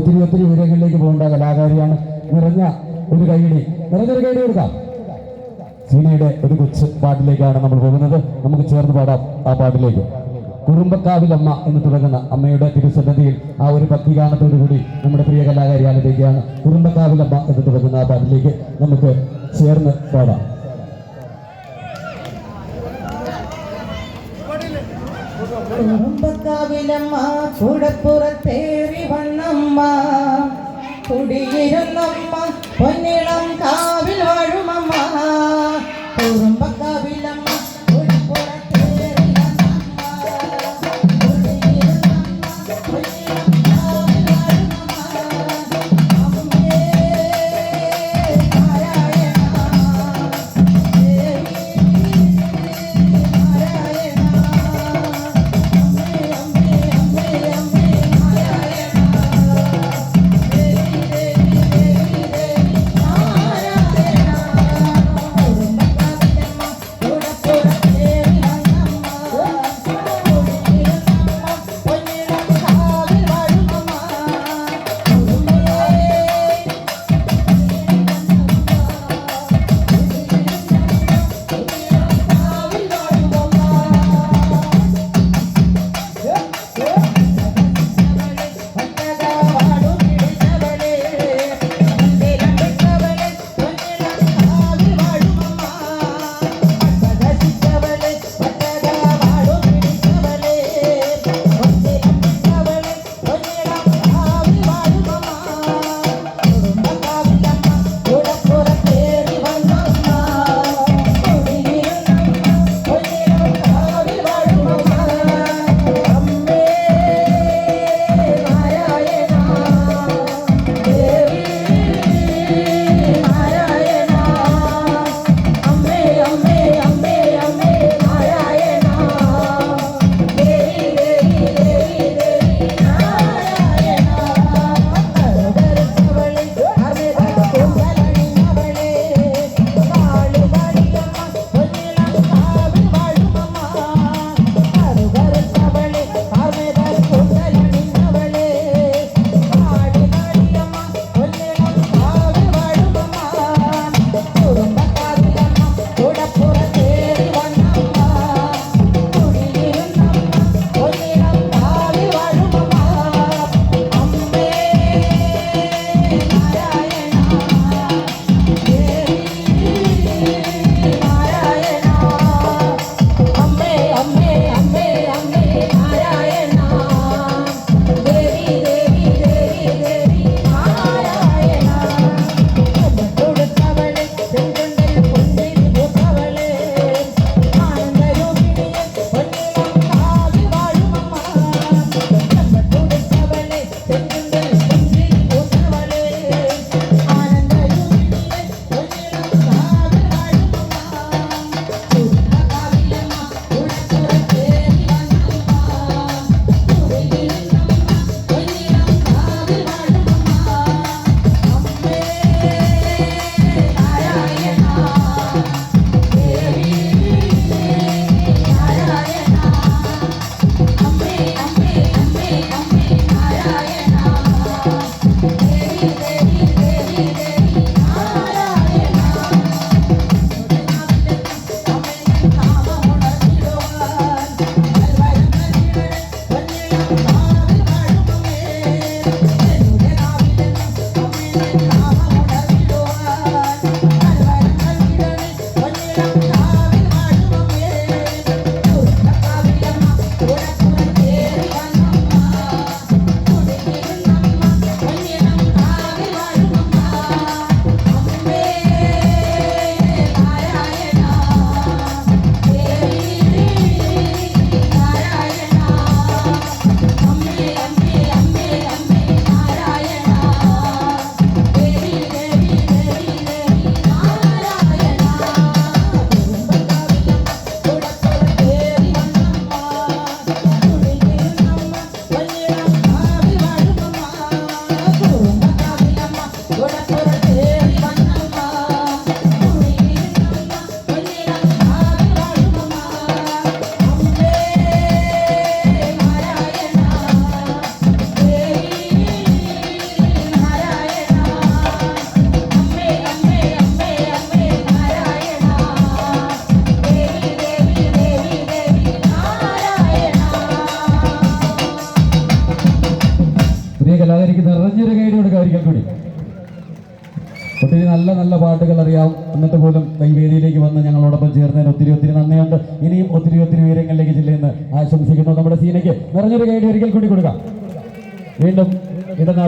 ഒത്തിരി ഒത്തിരി ഉയരങ്ങളിലേക്ക് പോകേണ്ട കലാകാരിയാണ് നിറഞ്ഞ ഒരു കൈയിടി. നിറഞ്ഞൊരു കൈയിടി കൊടുക്കാം. സീനയുടെ ഒരു കൊച്ചു പാട്ടിലേക്കാണ് നമ്മൾ പോകുന്നത്. നമുക്ക് ചേർന്ന് പാടാം ആ പാട്ടിലേക്ക്. കുറുമ്പക്കാവിലമ്മ എന്ന് തുടങ്ങുന്ന അമ്മയുടെ തിരുസന്നതിയിൽ ആ ഒരു ഭക്തിഗാനത്തോടു കൂടി നമ്മുടെ പ്രിയ കലാകാരി ആലപിക്കുകയാണ്. കുറുമ്പക്കാവിലമ്മ എന്ന് തുടങ്ങുന്ന ആ പാട്ടിലേക്ക് നമുക്ക് ചേർന്ന് പാടാം. കുറുമ്പക്കാവിലമ്മ കുടപ്പുറത്തേറി വന്നമ്മ. കുടിയിരുന്നമ്മ പൊന്നിളം നല്ല നല്ല പാട്ടുകൾ അറിയാം. എന്നിട്ട് പോലും വേദിയിലേക്ക് വന്ന് ഞങ്ങളോടൊപ്പം ചേർന്നതിന് ഒത്തിരി ഒത്തിരി നന്ദിയുണ്ട്. ഇനിയും ഒത്തിരി ഒത്തിരി ഉയരങ്ങളിലേക്ക് ജില്ലയെന്ന് ആശംസിക്കുന്നു. നമ്മുടെ സീനയ്ക്ക് നിറഞ്ഞൊരു കൈഡി ഒരിക്കൽ കൂടി കൊടുക്കാം. വീണ്ടും ഇടനാട്